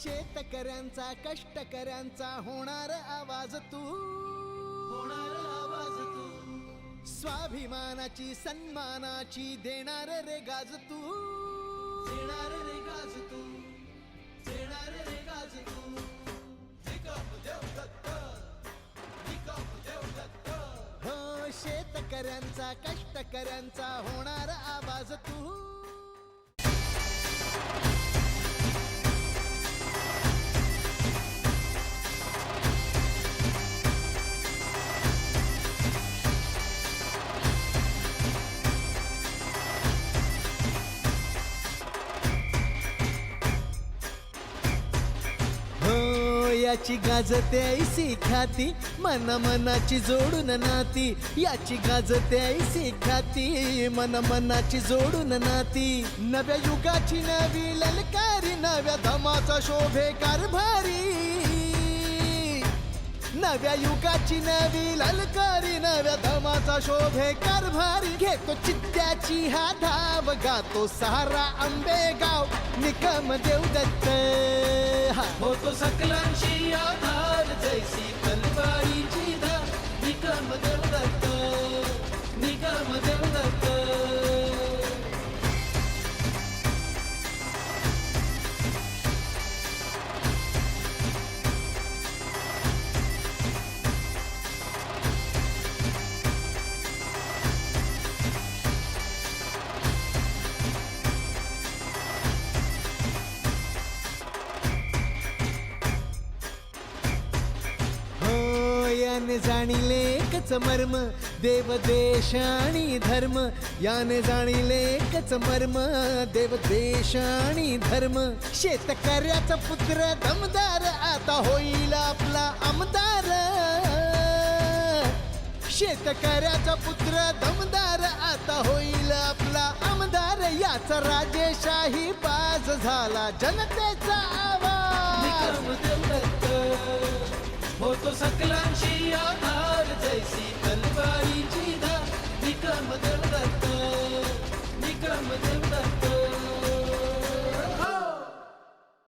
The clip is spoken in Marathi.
शेतकऱ्यांचा कष्टकऱ्यांचा होणार आवाज तू. होणार आवाज तू. स्वाभिमानाची सन्मानाची देणार रे गाज तू. देणार रे गाज तू. देणार रे गाज तू. हो शेतकऱ्यांचा कष्टकऱ्यांचा होणार आवाज तू. याची गाजते ऐसी खाती मन मनाची जोडून नाती. याची गाजते ऐसी खाती मन मनाची जोडून नाती. नव्या युगाची नवी ललकारी नव्या धमाचा शोभे कारभारी. नव्या युगाची नवी ललकारी नव्या धमाचा शोभे कारभारी. घेतो चित्त्याची हा धाव गातो सहारा आंबेगाव निकम देव दत्त हा होतो सकलांची आधार जैसी याने जाणीले एकच मर्म देव देश आणि धर्म. याने जाणीले एकच मर्म देव देश आणि धर्म. शेतकऱ्याचा पुत्र दमदार आता होईल आपला आमदार. शेतकऱ्याचा पुत्र दमदार आता होईल आपला आमदार. याचा राजेशाही बाज झाला जनतेचा आवाज.